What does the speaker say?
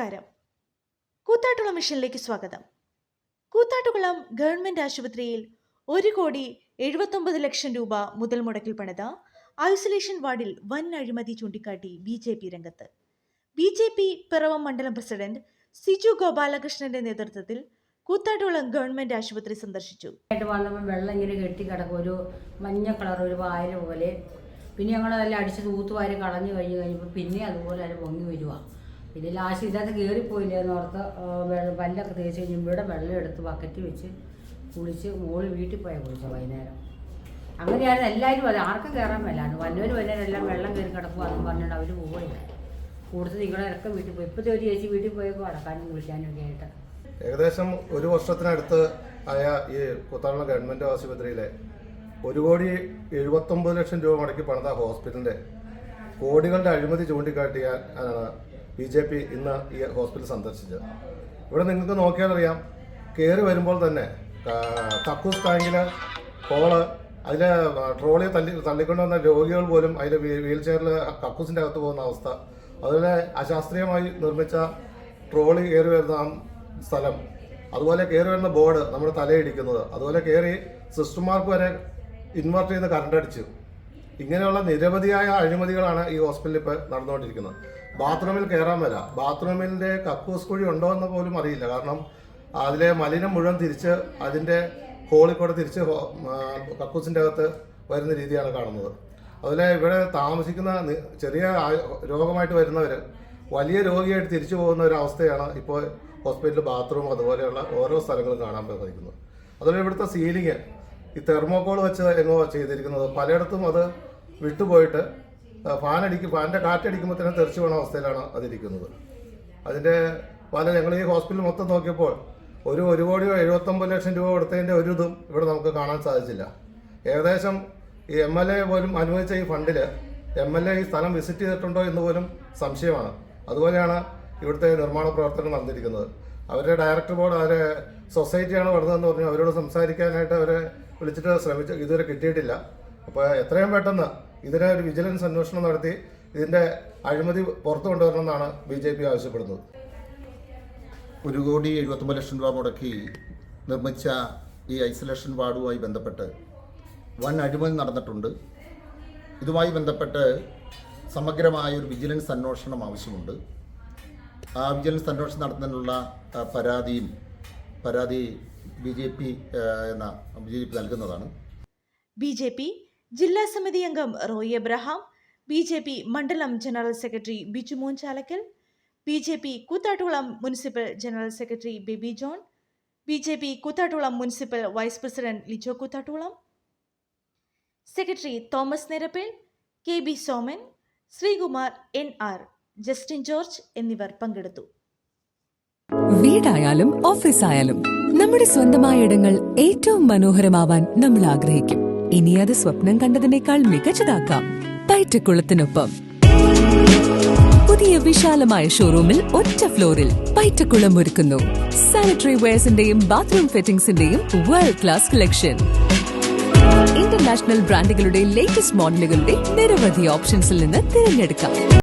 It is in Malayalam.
നമസ്കാരം. കൂത്താട്ടുകുളം മിഷനിലേക്ക് സ്വാഗതം. കൂത്താട്ടുകുളം ഗവൺമെന്റ് ആശുപത്രിയിൽ ഒരു കോടി എഴുപത്തൊമ്പത് ലക്ഷം രൂപ മുതൽ മുടക്കിൽ പണിത ഐസൊലേഷൻ വാർഡിൽ വൻ അഴിമതി ചൂണ്ടിക്കാട്ടി ബി ജെ പി രംഗത്ത്. ബി ജെ പി പിറവം മണ്ഡലം പ്രസിഡന്റ് സിജു ഗോപാലകൃഷ്ണന്റെ നേതൃത്വത്തിൽ കൂത്താട്ടുകുളം ഗവൺമെന്റ് ആശുപത്രി സന്ദർശിച്ചു. വെള്ളം ഇങ്ങനെ കെട്ടി കിടക്കും. ഒരു മഞ്ഞ കളർ ഒരു വായന പോലെ. പിന്നെ ഞങ്ങൾ അതെല്ലാം അടിച്ച് തൂത്തുവാരി കളഞ്ഞു കഴിഞ്ഞ് കഴിഞ്ഞപ്പോൾ പിന്നെ അതുപോലെ അത് പൊങ്ങി വരുക പിന്നെ ലാസ്റ്റ് ഇതിനകത്ത് കയറിപ്പോയില്ലേ എന്ന് ഓർത്ത് വെള്ളം പല്ലൊക്കെ തേച്ച് കഴിഞ്ഞ് ഇവിടെ വെള്ളം എടുത്ത് ബക്കറ്റ് വെച്ച് കുളിച്ച് മോൾ വീട്ടിൽ പോയാൽ കുളിച്ച വൈകുന്നേരം. അങ്ങനെയായിരുന്നു എല്ലാവരും അത്. ആർക്കും കയറാൻ മേലായിരുന്നു വന്നവർ വന്നവരെല്ലാം വെള്ളം കയറി കിടക്കുക എന്നും പറഞ്ഞിട്ട് അവർ പോവില്ല കൂടുതൽ നിങ്ങളൊക്കെ വീട്ടിൽ പോയി. ഇപ്പോഴത്തെ ഒരു ചേച്ചി വീട്ടിൽ പോയപ്പോൾ അടക്കാനും കുളിക്കാനും ഒക്കെ ആയിട്ട്. ഏകദേശം ഒരു വർഷത്തിനടുത്ത് ആയ ഈ കുത്താളം ഗവൺമെന്റ് ആശുപത്രിയിലെ ഒരു കോടി എഴുപത്തൊമ്പത് ലക്ഷം രൂപ മുടക്കി പണിത ഹോസ്പിറ്റലിന്റെ കോടികളുടെ അഴിമതി ചൂണ്ടിക്കാട്ടിയാണ് ബി ജെ പി ഇന്ന് ഈ ഹോസ്പിറ്റൽ സന്ദർശിച്ചത് ഇവിടെ നിങ്ങൾക്ക് നോക്കിയാൽ അറിയാം കയറി വരുമ്പോൾ തന്നെ കക്കൂസ് ടാങ്കിൽ കോൾ അതിലെ ട്രോളി തല്ലി തള്ളിക്കൊണ്ട് വന്ന രോഗികൾ പോലും അതിൽ വീൽ ചെയറിൽ കക്കൂസിന്റെ അകത്ത് പോകുന്ന അവസ്ഥ. അതുപോലെ അശാസ്ത്രീയമായി നിർമ്മിച്ച ട്രോളി കയറി വരുന്ന സ്ഥലം. അതുപോലെ കയറി വരുന്ന ബോർഡ് നമ്മുടെ തലയിടിക്കുന്നത്. അതുപോലെ കയറി സിസ്റ്റർമാർക്ക് വരെ ഇൻവെർട്ട് ചെയ്ത് കറണ്ട് അടിച്ചു. ഇങ്ങനെയുള്ള നിരവധിയായ അഴിമതികളാണ് ഈ ഹോസ്പിറ്റലിൽ ഇപ്പോൾ നടന്നുകൊണ്ടിരിക്കുന്നത്. ബാത്റൂമിൽ കയറാൻ വര. ബാത്റൂമിന്റെ കക്കൂസ് കുഴി ഉണ്ടോ എന്ന് പോലും അറിയില്ല. കാരണം അതിലെ മലിനം മുഴുവൻ തിരിച്ച് അതിന്റെ ഹോളിൽ തിരിച്ച് കക്കൂസിന്റെ അകത്ത് വരുന്ന രീതിയാണ് കാണുന്നത്. അതുപോലെ ഇവിടെ താമസിക്കുന്ന ചെറിയ രോഗമായിട്ട് വരുന്നവർ വലിയ രോഗിയായിട്ട് തിരിച്ചു പോകുന്ന ഒരു അവസ്ഥയാണ് ഇപ്പോൾ ഹോസ്പിറ്റലിൽ ബാത്റൂം അതുപോലെയുള്ള ഓരോ സ്ഥലങ്ങളും കാണാൻ സാധിക്കുന്നത്. അതുപോലെ ഇവിടുത്തെ സീലിംഗ് ഈ തെർമോക്കോൾ വെച്ച് എങ്ങോ ചെയ്തിരിക്കുന്നത്. പലയിടത്തും അത് വിട്ടുപോയിട്ട് ഫാൻ അടിക്കും ഫാനിന്റെ കാറ്റടിക്കുമ്പോൾ തന്നെ തെറിച്ചു പോണ അവസ്ഥയിലാണ് അതിരിക്കുന്നത്. അതിന്റെ പല ഞങ്ങൾ ഈ ഹോസ്പിറ്റൽ മൊത്തം നോക്കിയപ്പോൾ ഒരു ഒരു കോടിയോ എഴുപത്തൊമ്പത് ലക്ഷം രൂപ കൊടുത്തതിന്റെ ഒരു ഇതും ഇവിടെ നമുക്ക് കാണാൻ സാധിച്ചില്ല. ഏകദേശം ഈ എം എൽ എ പോലും അനുവദിച്ച ഈ ഫണ്ടിൽ എം എൽ എ ഈ സ്ഥലം വിസിറ്റ് ചെയ്തിട്ടുണ്ടോ എന്ന് പോലും സംശയമാണ്. അതുപോലെയാണ് ഇവിടുത്തെ നിർമ്മാണ പ്രവർത്തനം നടന്നിരിക്കുന്നത്. അവരുടെ ഡയറക്ടർ ബോർഡ് അവരെ സൊസൈറ്റിയാണ് വരുന്നതെന്ന് പറഞ്ഞു. അവരോട് സംസാരിക്കാനായിട്ട് അവരെ വിളിച്ചിട്ട് ശ്രമിച്ചു ഇതുവരെ കിട്ടിയിട്ടില്ല. അപ്പോൾ എത്രയും പെട്ടെന്ന് ഇതിനെ ഒരു വിജിലൻസ് അന്വേഷണം നടത്തി ഇതിന്റെ അഴിമതി പുറത്തു കൊണ്ടുവരണമെന്നാണ് ബി ജെ പി ആവശ്യപ്പെടുന്നത്. ഒരു കോടി എഴുപത്തൊമ്പത് ലക്ഷം രൂപ മുടക്കി നിർമ്മിച്ച ഈ ഐസൊലേഷൻ വാർഡുമായി ബന്ധപ്പെട്ട് വൻ അഴിമതി നടന്നിട്ടുണ്ട്. ഇതുമായി ബന്ധപ്പെട്ട് സമഗ്രമായ ഒരു വിജിലൻസ് അന്വേഷണം ആവശ്യമുണ്ട്. ആ വിജിലൻസ് അന്വേഷണം നടത്തുന്നതിനുള്ള പരാതിയും പരാതി ബി ജെ പി എന്ന ബി ജെ പി നൽകുന്നതാണ്. ബി ജെ പി ജില്ലാ സമിതി അംഗം Roy Abraham B J P മണ്ഡലം general secretary Biju Mon Chalakkal B J P Koothattukulam municipal general secretary Baby John B J P Koothattukulam municipal vice president Lijo Koothattukulam secretary Thomas Nirappel K B Soman Sreekumar N R Justin George എന്നിവർ പങ്കെടുത്തു. വീടായാലും ഓഫീസായാലും നമ്മുടെ സ്വന്തമായ ഇടങ്ങൾ ഏറ്റവും മനോഹരമാവാൻ നമ്മൾ ആഗ്രഹിക്കും. ഇനി അത് സ്വപ്നം കണ്ടതിനേക്കാൾ മികച്ചതാക്കാം പൈറ്റക്കുളത്തിനൊപ്പം. പുതിയ വിശാലമായ ഷോറൂമിൽ ഒറ്റ ഫ്ലോറിൽ പൈറ്റക്കുളം ഒരുക്കുന്നു. സാനിറ്ററി വെയർസിന്റെയും ബാത്റൂം ഫിറ്റിംഗ്സിന്റെയും വേൾഡ് ക്ലാസ് കളക്ഷൻ ഇന്റർനാഷണൽ ബ്രാൻഡുകളുടെ ലേറ്റസ്റ്റ് മോഡലുകളുടെ നിരവധി ഓപ്ഷൻസിൽ നിന്ന് തിരഞ്ഞെടുക്കാം.